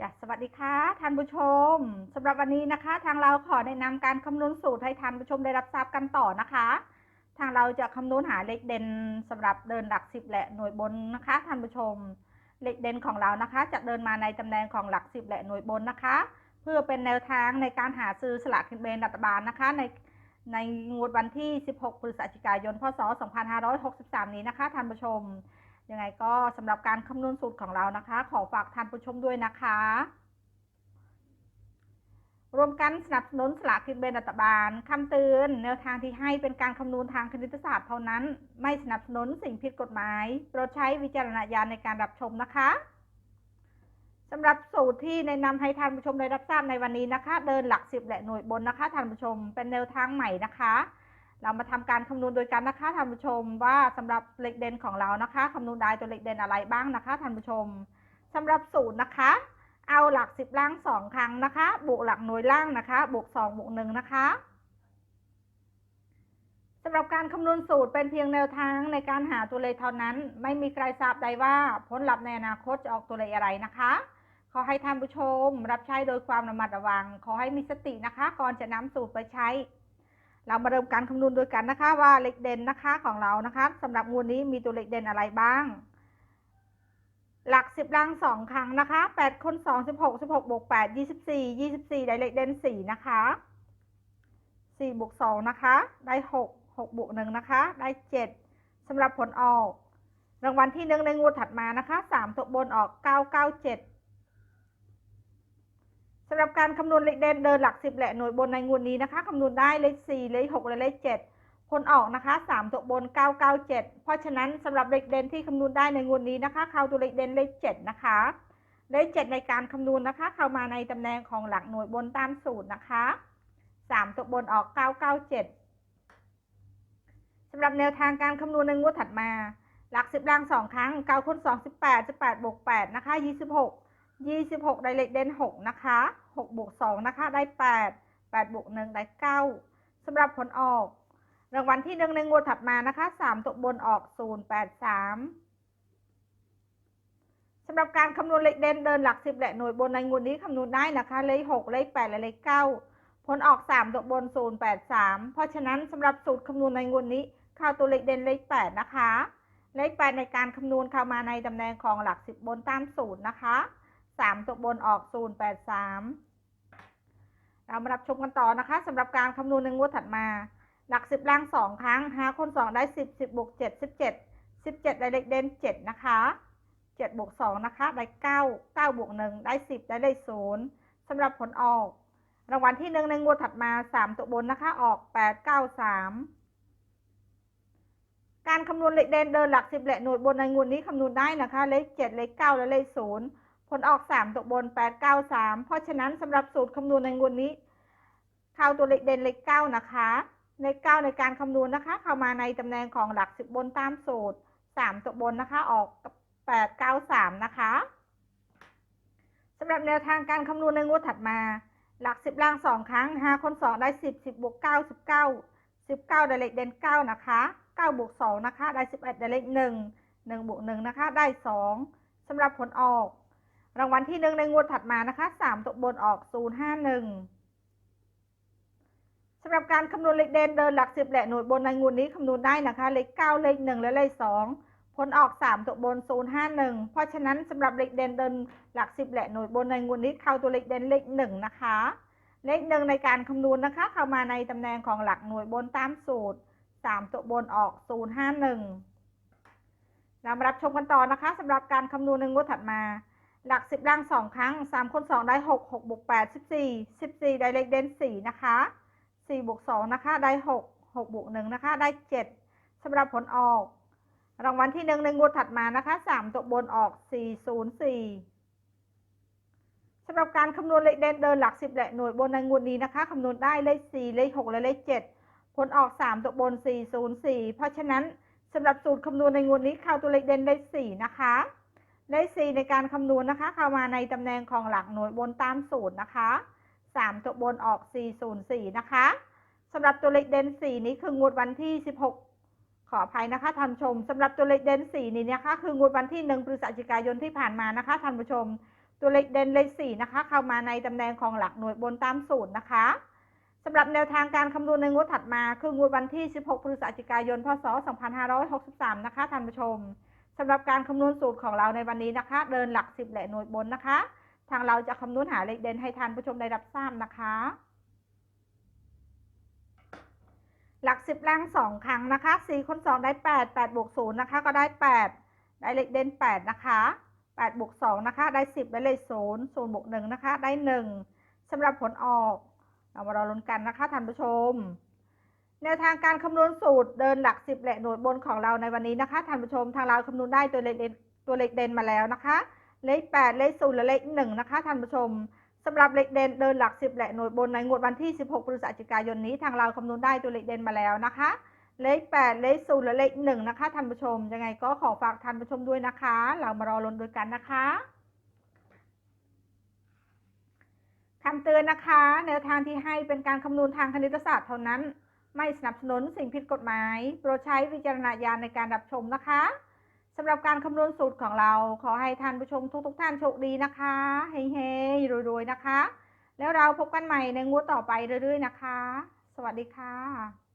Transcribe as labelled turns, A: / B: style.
A: จ้ะสวัสดีค่ะท่านผู้ชมสำหรับวันนี้นะคะ ทางเราขอแนะนำการคำนวณสูตรให้ท่านผู้ชมได้รับทราบกันต่อนะคะ ทางเราจะคำนวณหาเลขเด่นสำหรับเดินหลักสิบและหน่วยบนนะคะท่านผู้ชม เลขเด่นของเรานะคะ จะเดินมาในตำแหน่งของหลักสิบและหน่วยบนนะคะ เพื่อเป็นแนวทางในการหาซื้อสลากกินแบ่งรัฐบาลนะคะ ในในงวดวันที่ 16 พฤศจิกายน พศ 2563 นี้นะคะท่านผู้ชม ยังไงก็สำหรับการคำนวณสูตรของเรานะคะ ขอฝากท่านผู้ชมด้วยนะคะรวมกันสนับสนุนสลากกินแบ่งรัฐบาลคำเตือนแนวทางที่ให้เป็นการคำนวณทางคณิตศาสตร์เท่านั้น ไม่สนับสนุนสิ่งผิดกฎหมายโปรดใช้วิจารณญาณในการรับชมนะคะสำหรับสูตรที่แนะนำให้ท่านผู้ชมได้รับทราบในวันนี้นะคะ เดินหลักสิบและหน่วยบนนะคะท่านผู้ชมเป็นแนวทางใหม่นะคะ เรามาทำการคำนวณโดยกันนะคะท่านผู้ชมว่าสำหรับเลขเด่นของเรานะคะคำนวณได้ตัวเลขเด่นอะไรบ้างนะคะท่านผู้ชมสำหรับสูตรนะคะ เอาหลักสิบล่างสองครั้งนะคะ บวกหลักหน่วยล่างนะคะ บวกสองบวกหนึ่งนะคะสำหรับการคำนวณสูตรเป็นเพียงแนวทางในการหาตัวเลขเท่านั้น ไม่มีใครทราบได้ว่าผลลัพธ์ในอนาคตจะออกตัวเลขอะไรนะคะ ขอให้ท่านผู้ชมรับใช้โดยความระมัดระวัง ขอให้มีสตินะคะ ก่อนจะนำสูตรไปใช้ เรามาเริ่มการคำนวณโดยกันนะคะว่าเลขเด่นนะคะของเรานะคะสำหรับงวดนี้มีตัวเลขเด่นอะไรบ้าง หลักสิบล่างสองครั้งนะคะแปดคนสองสิบหกสิบหกบวกแปดยี่สิบสี่ยี่สิบสี่ได้เลขเด่นสี่นะคะสี่บวกสองนะคะ ได้หกหกบวกหนึ่งนะคะ ได้เจ็ดสำหรับผลออก รางวัลที่หนึ่งในงวดถัดมานะคะสามตัวบนออกเก้าเก้าเจ็ด สำหรับการคำนวณเลขเด่นเดินหลักสิบและหน่วยบนในงวดนี้นะคะคำนวณได้เลขสี่เลขหกและเลขเจ็ดผลออกนะคะสามตัวบนเก้าเก้าเจ็ดเพราะฉะนั้นสำหรับเลขเด่นที่คำนวณได้ในงวดนี้นะคะ เข้าตัวเลขเด่นเลขเจ็ดนะคะ เลขเจ็ดในการคำนวณนะคะ เข้ามาในตำแหน่งของหลักหน่วยบนตามสูตรนะคะสามตัวบนออกเก้าเก้าเจ็ดสำหรับแนวทางการคำนวณในงวดถัดมา หลักสิบล่างสองครั้งเก้าคูณสองสิบแปดสิบแปดบวกแปดนะคะยี่ สิบหกยี่สิบหกได้เลขเด่นหกนะคะหกบวกสองนะคะ ได้แปดแปดบวกหนึ่งได้เก้าสำหรับผลออก รางวัลที่หนึ่งในงวดถัดมานะคะสามตัวบนออกศูนย์แปดสามสำหรับการคำนวณเลขเด่นเดินหลักสิบและหน่วยบนในงวดนี้คำนวณได้นะคะ เลขหกเลขแปดและเลขเก้าผลออกสามตัวบนศูนย์แปดสามเพราะฉะนั้นสำหรับสูตรคำนวณในงวดนี้เข้าตัวเลขเด่นเลขแปดนะคะ เลขแปดในการคำนวณเข้ามาในตำแหน่งของหลักสิบบนตามสูตรนะคะ สามตัวบนออกศูนย์แปดสามเรามารับชมกันต่อนะคะสำหรับการคำนวณในงวดถัดมา หลักสิบล่างสองครั้งหาคนสองได้สิบสิบบวกเจ็ดสิบเจ็ดสิบเจ็ดได้เลขเด่นเจ็ดนะคะเจ็ดบวกสองนะคะ ได้เก้าเก้าบวกหนึ่งได้สิบได้เลขศูนย์สำหรับผลออก รางวัลที่หนึ่งในงวดถัดมาสามตัวบนนะคะ ออกแปดเก้าสามการคำนวณเลขเด่นเดินหลักสิบและหน่วยบนในงวดนี้คำนวณได้นะคะ เลขเจ็ดเลขเก้าและเลขศูนย์ ผลออกสามตัวบนแปดเก้าสามเพราะฉะนั้นสำหรับสูตรคำนวณในงวดนี้ เข้าตัวเลขเด่นเลขเก้านะคะ เลขเก้าในการคำนวณนะคะ เข้ามาในตำแหน่งของหลักสิบบนตามสูตรสามตัวบนนะคะ ออกแปดเก้าสามนะคะสำหรับแนวทางการคำนวณในงวดถัดมา หลักสิบล่างสองครั้งหาคนสองได้สิบสิบบวกเก้าสิบเก้าสิบเก้าได้เลขเด่นเก้านะคะเก้าบวกสองนะคะ ได้สิบเอ็ดได้เลขหนึ่งหนึ่งบวกหนึ่งนะคะ ได้สองสำหรับผลออก รางวัลที่หนึ่งในงวดถัดมานะคะสามตัวบนออกศูนย์ห้าหนึ่งสำหรับการคำนวณเลขเด่นเดินหลักสิบแหละหน่วยบนในงวดนี้คำนวณได้นะคะ เลขเก้าเลขหนึ่งและเลขสองผลออกสามตัวบนศูนย์ห้าหนึ่งเพราะฉะนั้นสำหรับเลขเด่นเดินหลักสิบและหน่วยบนในงวดนี้เข้าตัวเลขเด่นเลขหนึ่งนะคะ เลขหนึ่งในการคำนวณนะคะ เข้ามาในตำแหน่งของหลักหน่วยบนตามสูตรสามตัวบนออกศูนย์ห้าหนึ่งเรามารับชมกันต่อนะคะสำหรับการคำนวณในงวดถัดมา หลักสิบล่างสองครั้งสามคนสองได้หกหกบวกแปดสิบสี่สิบสี่ได้เลขเด่นสี่นะคะสี่บวกสองนะคะ ได้หกหกบวกหนึ่งนะคะ ได้เจ็ดสำหรับผลออก รางวัลที่หนึ่งในงวดถัดมานะคะสามตัวบนออกสี่ศูนย์สี่สำหรับการคำนวณเลขเด่นเดินหลักสิบและหน่วยบนในงวดนี้นะคะคำนวณได้เลขสี่เลขหกและเลขเจ็ดผลออกสามตัวบนสี่ศูนย์สี่เพราะฉะนั้นสำหรับสูตรคำนวณในงวดนี้เข้าตัวเลขเด่นเลขสี่นะคะ เลข4ในการคำนวณนะคะ เข้ามาในตำแหน่งของหลักหน่วยบนตามสูตรนะคะ3ตัวบนออก404นะคะสำหรับตัวเลขเด่น4นี้คืองวดวันที่16ขออภัยนะคะท่านผู้ชมสำหรับตัวเลขเด่น4นี้นะคะ คืองวดวันที่1พฤศจิกายนที่ผ่านมานะคะท่านผู้ชม ตัวเลขเด่นเลขสี่นะคะ เข้ามาในตำแหน่งของหลักหน่วยบนตามสูตรนะคะสำหรับแนวทางการคำนวณในงวดถัดมา คืองวดวันที่ 16 พฤศจิกายน พศ 2563 นะคะท่านผู้ชม สำหรับการคำนวณสูตรของเราในวันนี้นะคะ เดินหลัก 10 และหน่วยบนนะคะ ทางเราจะคำนวณหาเลขเด่นให้ท่านผู้ชมได้รับทราบนะคะ หลัก 10ล่าง 2 ครั้งนะคะ4คูณ2ได้ 8 8บวก0นะคะก็ได้ 8 ได้เลขเด่น 8 นะคะ8บวก2นะคะได้ 10 ได้เลข0 0บวก1นะคะได้ 1สำหรับผลออก เรามารอลุ้นกันนะคะท่านผู้ชม แนวทางการคำนวณสูตรเดินหลัก 10 และหน่วยบนของเราในวันนี้นะคะท่านผู้ชมทางเราคำนวณได้ตัวเลขเด่นตัวเลขเด่นมาแล้วนะคะ เลข 8 เลข0และเลข1นะคะท่านผู้ชมสำหรับเลขเด่นเดินหลัก 10 และหน่วยบนในงวดวันที่ 16 พฤศจิกายนนี้ทางเราคำนวณได้ตัวเลขเด่นมาแล้วนะคะ เลข 8 เลข0และเลข1นะคะท่านผู้ชมยังไงก็ขอฝากท่านผู้ชมด้วยนะคะ เรามารอลุ้นด้วยกันนะคะคำเตือนนะคะ แนวทางที่ให้เป็นการคำนวณทางคณิตศาสตร์เท่านั้น ไม่สนับสนุนสิ่งผิดกฎหมาย โปรดใช้วิจารณญาณในการรับชมนะคะสำหรับการคำนวณสูตรของเรา ขอให้ท่านผู้ชมทุกๆทท่านโชคดีนะคะเฮ้ๆรวยๆนะคะ แล้วเราพบกันใหม่ในงวดต่อไปเรื่อยๆนะคะ สวัสดีค่ะ